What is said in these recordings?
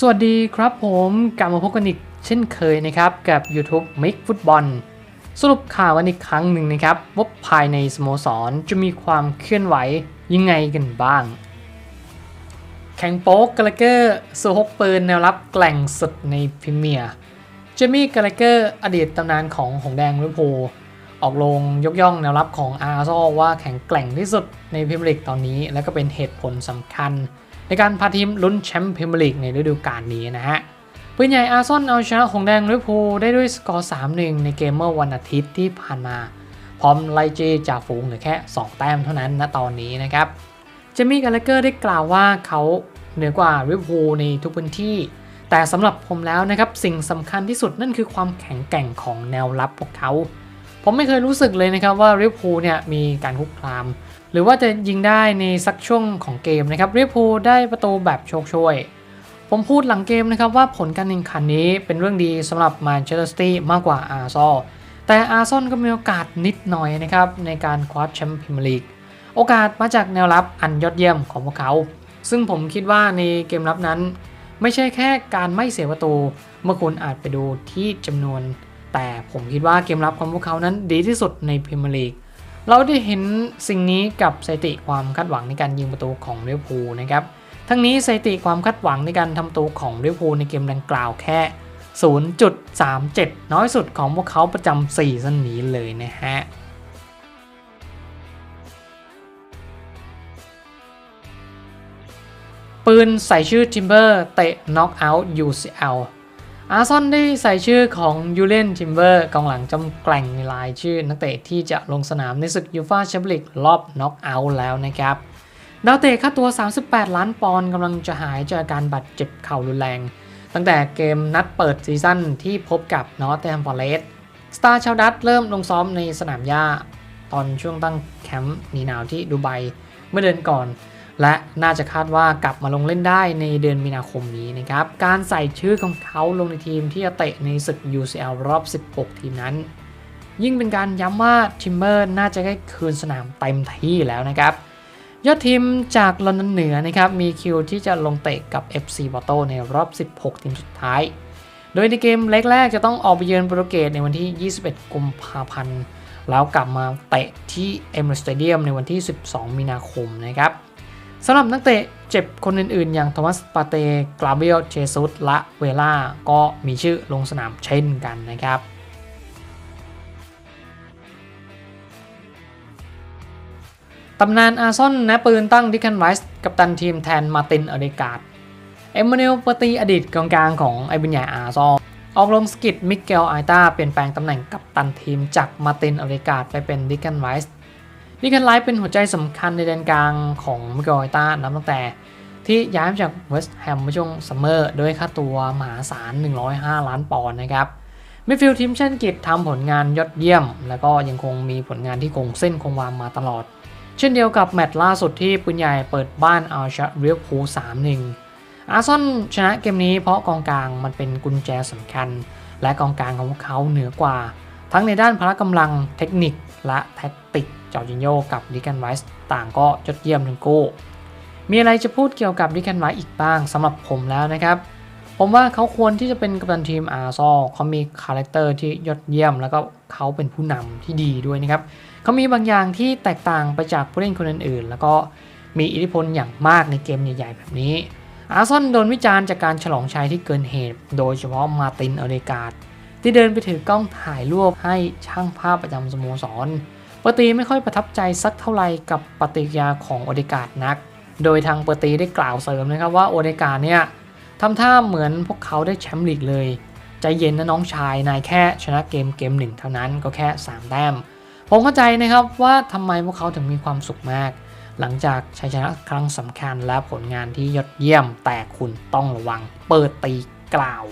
สวัสดีครับผมกลับมาพบกันอีกเช่นเคยนะครับ กับ YouTube Mix Football สรุปข่าวกันอีกครั้งหนึ่งนะครับว่าภายในสโมสรจะมีความเคลื่อนไหวยังไงกันบ้าง แข่งโป๊กกาลเกอร์สูฮกปืนแนวรับแกล่งสุดในพรีเมียร์เจมี่กาลเกอร์อดีตตำนานของหงแดงลิเวอร์พูลออกลงยกย่องแนวรับของอาร์ซอว่าแข็งแกร่งที่สุดในพรีเมียร์ลีกตอนนี้ และก็เป็นเหตุผลสำคัญ ในการพาทีมลุ้นแชมป์พรีเมียร์ลีกในฤดูกาลนี้นะฮะปืนใหญ่อาร์ซอนเอาชนะหงแดงลิเวอร์พูลได้ด้วยสกอร์ 3-1 ในเกมเมื่อวันอาทิตย์ที่ผ่านมา พร้อมไล่เจจาฝูงเหลือแค่ 2 แต้มเท่านั้นณตอนนี้นะครับเจมี่กาลเกอร์ได้กล่าวว่าเขาเหนือกว่าลิเวอร์พูลในทุกพื้นที่ แต่สำหรับผมแล้วนะครับสิ่งสำคัญที่สุดนั่นคือความแข็งแกร่งของแนวรับพวกเขา ผมไม่เคยรู้สึกเลยนะครับว่าลิเวอร์พูลเนี่ยมีการคุกคาม หรือว่าจะยิงได้ในสักช่วงของเกมนะครับลิเวอร์พูลได้ประตูแบบโชคช่วย ผมพูดหลังเกมนะครับว่าผลการแข่งขันนี้เป็นเรื่องดีสำหรับแมนเชสเตอร์ซิตี้มากกว่าอาร์ซอลแต่อาร์ซอลก็มีโอกาสนิดหน่อยนะครับในการคว้าแชมป์พรีเมียร์ลีกโอกาสมาจากแนวรับอันยอดเยี่ยมของพวกเขา ซึ่งผมคิดว่าในเกมรับนั้น ไม่ใช่แค่การไม่เสียประตู เมื่อคุณอาจไปดูที่จำนวน แต่ผมคิดว่าเกมรับของพวกเขานั้นดีที่สุดในพรีเมียร์ลีก เราได้เห็นสิ่งนี้กับสถิติความคาดหวังในการยิงประตูของลิเวอร์พูลนะครับ ทั้งนี้สถิติความคาดหวังในการทำประตูของลิเวอร์พูลในเกมดังกล่าวแค่ 0.37 น้อยสุดของพวกเขาประจำซีซั่นนี้เลยนะฮะปืนใส่ชื่อ Timber เตะ knock out UCL อาร์ซอนได้ใส่ชื่อของยูเลนทิมเบอร์กองหลังจำแกล่งในลายชื่อนักเตะที่จะลงสนามในศึกยูฟาแชมเปี้ยนลีกรอบน็อกเอาท์แล้วนะครับ ดาวเตะค่าตัว 38 ล้านปอนด์กำลังจะหายจากอาการบาดเจ็บเข่ารุนแรง ตั้งแต่เกมนัดเปิดซีซั่นที่พบกับนอตแ h มฟอร์เรสสตาร์ชาวดัตเริ่มลงซ้อมในสนามหญ้า ตอนช่วงตั้งแคมป์หนีหนาวที่ดูไบเมื่อเดือนก่อน และน่าจะคาดว่ากลับมาลงเล่นได้ในเดือนมีนาคมนี้นะครับ การใส่ชื่อของเขาลงในทีมที่จะเตะในศึก UCL รอบ 16 ทีมนั้น ยิ่งเป็นการย้ำว่าทิมเบอร์น่าจะได้คืนสนามเต็มที่แล้วนะครับ ยอดทีมจากลอนดอนเหนือนะครับมีคิวที่จะลงเตะกับ FC Porto ในรอบ 16 ทีมสุดท้าย โดยในเกมเล็กแรกจะต้องออกไปเยือนโปรตุเกสในวันที่ 21 กุมภาพันธ์แล้วกลับมาเตะที่เอม r สเตเดียมในวันที่ 12 มีนาคมนะครับ สำหรับนักเตะเจ็บคนอื่นๆ อย่างโทมัสปาเตกราเบลเชซุสและเวล่าก็มีชื่อลงสนามเช่นกันนะครับตำนานอาร์ซอนนะปืนตั้งดิคันไวส์กับตันทีมแทนมาตินอเดกาดเอมมานูเอลปตีอดีตกองกลางของไอบินใหญ่อาร์ซอลออกลงสกิดมิเกลไอตาเปลี่ยนแปลงตำแหน่งกับตันทีมจากมาตินอเดกาดไปเป็นดิคันไวส์ ดิคันไลฟ์เป็นหัวใจสำคัญในแดนกลางของมิเกลไอตานับตั้งแต่ที่ย้ายมาจากเวสต์แฮมเมื่อช่วงซัมเมอร์ด้วยค่าตัวมหาศาล 105 ล้านปอนด์นะครับมิดฟิลด์ทีมเช่นกิจทำผลงานยอดเยี่ยม แล้วก็ยังคงมีผลงานที่คงเส้นคงวามาตลอด เช่นเดียวกับแมตช์ล่าสุดที่ปืนใหญ่เปิดบ้านเอาชนะเรียลพูล3-1อาร์ซอนชนะเกมนี้เพราะกองกลางมันเป็นกุญแจสำคัญ และกองกลางของเขาเหนือกว่า ทั้งในด้านพละกำลังเทคนิคและแท็กติก จอร์จินโยกับดิกันไวส์ต่างก็ยอดเยี่ยมทั้งคู่ มีอะไรจะพูดเกี่ยวกับดิกันไวส์อีกบ้างสำหรับผมแล้วนะครับ ผมว่าเขาควรที่จะเป็นกัปตันทีมอาร์ซอลเขามีคาแรคเตอร์ที่ยอดเยี่ยม แล้วก็เขาเป็นผู้นำที่ดีด้วยนะครับเขามีบางอย่างที่แตกต่างไปจากผู้เล่นคนอื่นๆ แล้วก็มีอิทธิพลอย่างมากในเกมใหญ่ ๆ แบบนี้ อาร์ซอนโดนวิจารณ์จากการฉลองชัยที่เกินเหตุ โดยเฉพาะมาตินอเดกาดที่เดินไปถือกล้องถ่ายรูปให้ช่างภาพประจำสโมสร ปตีไม่ค่อยประทับใจสักเท่าไหร่กับปฏิกิริยาของโอเดกาดนัก โดยทางปตีได้กล่าวเสริมนะครับว่าโอเดกาดเนี่ยทำท่าเหมือนพวกเขาได้แชมป์ลีกเลย ใจเย็นนะน้องชายนายแค่ชนะเกมเกมหนึ่งเท่านั้นก็แค่3แต้มผมเข้าใจนะครับว่าทำไมพวกเขาถึงมีความสุขมาก หลังจากชัยชนะครั้งสำคัญและผลงานที่ยอดเยี่ยมแต่คุณต้องระวัง เปิดตีกล่าว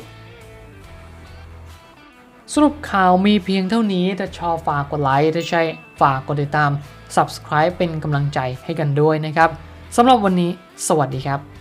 สรุปข่าวมีเพียงเท่านี้ถ้าชอบฝากกดไลค์ถ้าใช่ฝากกดติดตาม subscribe เป็นกำลังใจให้กันด้วยนะครับสำหรับวันนี้ สวัสดีครับ